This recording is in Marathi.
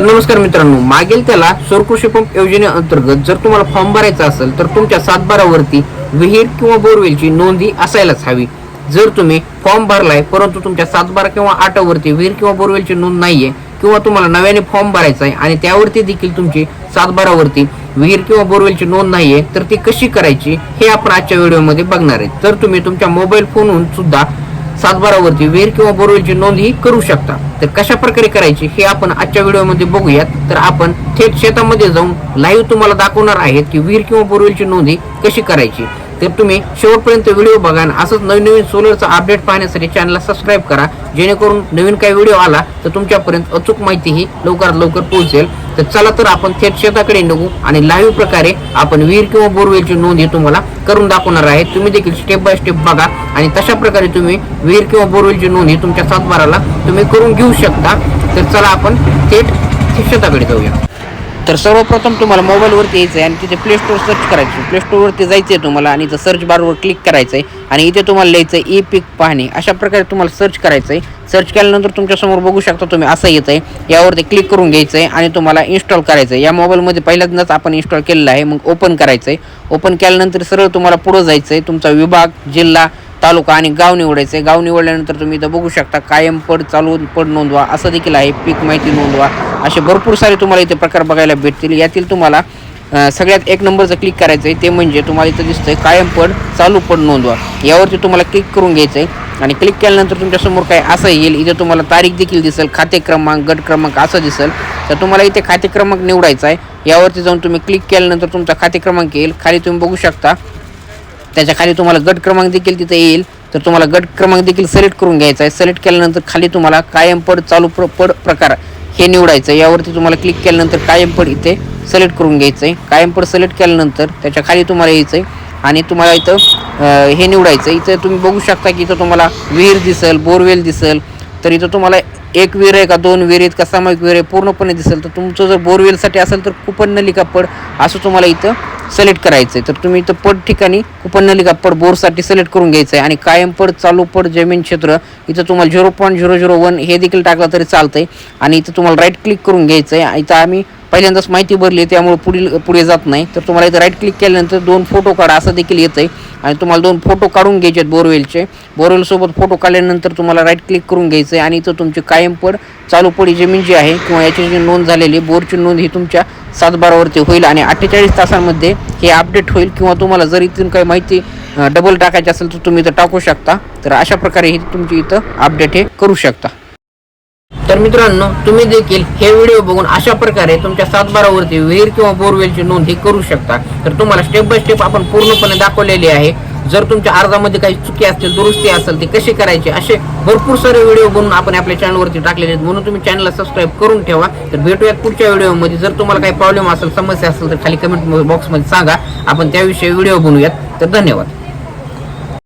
तर नमस्कार मित्रांनो मागील त्याला सौर कृषी पंप योजनेअंतर्गत जर तुम्हाला फॉर्म भरायचा असेल तर तुमच्या सातबारावरती विहीर किंवा बोरवेलची नोंदी असायलाच हवी. जर तुम्ही फॉर्म भरलाय परंतु तुमच्या सातबारा किंवा आठावरती विहीर किंवा बोरवेलची नोंद नाहीये किंवा तुम्हाला नव्याने फॉर्म भरायचा आहे आणि त्यावरती देखील तुमची सातबारावरती विहीर किंवा बोरवेलची नोंद नाहीये तर ती कशी करायची हे आपण आजच्या व्हिडिओमध्ये बघणार आहे. तर तुम्ही तुमच्या मोबाईल फोनहून सुद्धा सातबारावरती विहीर किंवा बोरवेलची नोंद ही करू शकता. तर कशा प्रकारे करायची हे आपण आजच्या व्हिडिओमध्ये बघूयात. तर आपण थेट शेतामध्ये जाऊन लाईव्ह तुम्हाला दाखवणार आहेत की विहीर किंवा बोरवेलची नोंद ही कशी करायची. तर तुम्ही शेवटपर्यंत व्हिडिओ बघा आणि असंच नवीन नवीन सोलरचा अपडेट पाहण्यासाठी चॅनलला सबस्क्राईब करा. जेणेकरून नवीन काही व्हिडिओ आला तर तुमच्यापर्यंत अचूक माहिती ही लवकरात लवकर पोहोचेल. तर चला तर आपण थेट शेताकडे निघू आणि लाईव्ह प्रकारे आपण विहीर किंवा बोरवेलची नोंद ही तुम्हाला करून दाखवणार आहे. तुम्ही देखील स्टेप बाय स्टेप बघा आणि तशा प्रकारे तुम्ही विहीर किंवा बोरवेलची नोंद ही तुमच्या सातबाराला तुम्ही करून घेऊ शकता. तर चला आपण थेट शेताकडे जाऊया. तर सर्वप्रथम तुम्हाला मोबाईलवरती यायचं आहे आणि तिथे प्ले स्टोअर सर्च करायचं प्ले स्टोअरवरती जायचं आहे तुम्हाला आणि इथं सर्च बारवर क्लिक करायचं आहे आणि इथे तुम्हाला लिहायचं आहे ई पिक पाहणे. अशा प्रकारे तुम्हाला सर्च करायचं आहे सर्च केल्यानंतर तुमच्यासमोर बघू शकता तुम्ही असं येतं आहे यावरती क्लिक करून घ्यायचं आहे आणि तुम्हाला इन्स्टॉल करायचं आहे या मोबाईलमध्ये पहिल्यांदाच आपण इन्स्टॉल केलेलं आहे. मग ओपन करायचं आहे ओपन केल्यानंतर सरळ तुम्हाला पुढं जायचं आहे तुमचा विभाग जिल्हा तालुका आणि गाव निवडायचं. आहे गाव निवडल्यानंतर तुम्ही इथं बघू शकता कायम पड चालू पड नोंदवा. असं देखील आहे. पीक माहिती नोंदवा. असे भरपूर सारे तुम्हाला इथे प्रकार बघायला भेटतील. यातील तुम्हाला सगळ्यात एक नंबरचं क्लिक करायचं आहे. ते म्हणजे तुम्हाला इथं दिसतंय कायम पड चालू पड नोंदवा. यावरती तुम्हाला क्लिक करून घ्यायचं आहे आणि क्लिक केल्यानंतर तुमच्यासमोर काय असं येईल. इथे तुम्हाला तारीख देखील दिसेल खाते क्रमांक गट क्रमांक असं दिसेल. तर तुम्हाला इथे खाते क्रमांक निवडायचा आहे. यावरती जाऊन तुम्ही क्लिक केल्यानंतर तुमचा खाते क्रमांक येईल. खाली तुम्ही बघू शकता त्याच्याखाली तुम्हाला गट क्रमांक देखील तिथे येईल. तर तुम्हाला गट क्रमांक देखील सिलेक्ट करून घ्यायचा आहे. सिलेक्ट केल्यानंतर खाली तुम्हाला कायम पड चालू प्र पड प्रकार हे निवडायचं आहे. यावरती तुम्हाला क्लिक केल्यानंतर कायम पड इथे सिलेक्ट करून घ्यायचं आहे. कायम पड सिलेक्ट केल्यानंतर त्याच्याखाली तुम्हाला यायचं आहे. आणि तुम्हाला इथं हे निवडायचं आहे. इथं तुम्ही बघू शकता की इथं तुम्हाला विहीर दिसेल बोरवेल दिसेल. तर इथं तुम्हाला एक विहीर आहे का दोन विहीर आहेत का सामायिक विहीर आहे पूर्णपणे दिसेल. तर तुमचं जर बोरवेलसाठी असेल तर कुपन नलिका पड. असं तुम्हाला इथं सिलेक्ट करायचं आहे तर तुम्ही इथं पड ठिकाणी कुपन नलिका पड बोरसाठी सिलेक्ट करून घ्यायचं आहे आणि कायम पड चालू पड जमीन क्षेत्र इथं तुम्हाला zero point zero zero one हे देखील टाकलं तरी चालतंय. आणि इथं तुम्हाला राईट क्लिक करून घ्यायचं आहे इथं आम्ही पहिल्यांदाच माहिती भरली आहे त्यामुळे पुढील पुढे जात नाही. तर तुम्हाला इथं राईट क्लिक केल्यानंतर दोन फोटो काढा असं देखील येतं आहे आणि तुम्हाला दोन फोटो काढून घ्यायचे आहेत बोरवेलचे. बोरवेलसोबत फोटो काढल्यानंतर तुम्हाला राईट क्लिक करून घ्यायचं आहे आणि इथं तुमची कायमपड चालू पडी जमीन जी आहे किंवा याची जी नोंद झालेली बोरची नोंद ही तुमच्या सातबारावरती होईल. आणि अठ्ठेचाळीस तासांमध्ये हे अपडेट होईल. किंवा तुम्हाला जर इथून काही माहिती डबल टाकायची असेल तर तुम्ही इथं टाकू शकता. तर अशा प्रकारे ही तुमची इथं अपडेट हे करू शकता. तर मित्रांनो तुम्ही देखील हे व्हिडिओ बघून अशा प्रकारे तुमच्या सातबारावरती विहीर किंवा बोरवेलची नोंद ही करू शकता. तर तुम्हाला स्टेप बाय स्टेप आपण पूर्णपणे दाखवलेली आहे. जर तुमच्या अर्जामध्ये काही चुकी असतील दुरुस्ती असेल ती कशी करायची असे भरपूर सारे व्हिडिओ बनवून आपण आपल्या चॅनलवरती टाकलेले आहेत. म्हणून तुम्ही चॅनलला सबस्क्राईब करून ठेवा. तर भेटूयात पुढच्या व्हिडिओमध्ये. जर तुम्हाला काही प्रॉब्लेम असेल समस्या असेल तर खाली कमेंट बॉक्समध्ये सांगा. आपण त्याविषयी व्हिडिओ बनवूयात. तर धन्यवाद.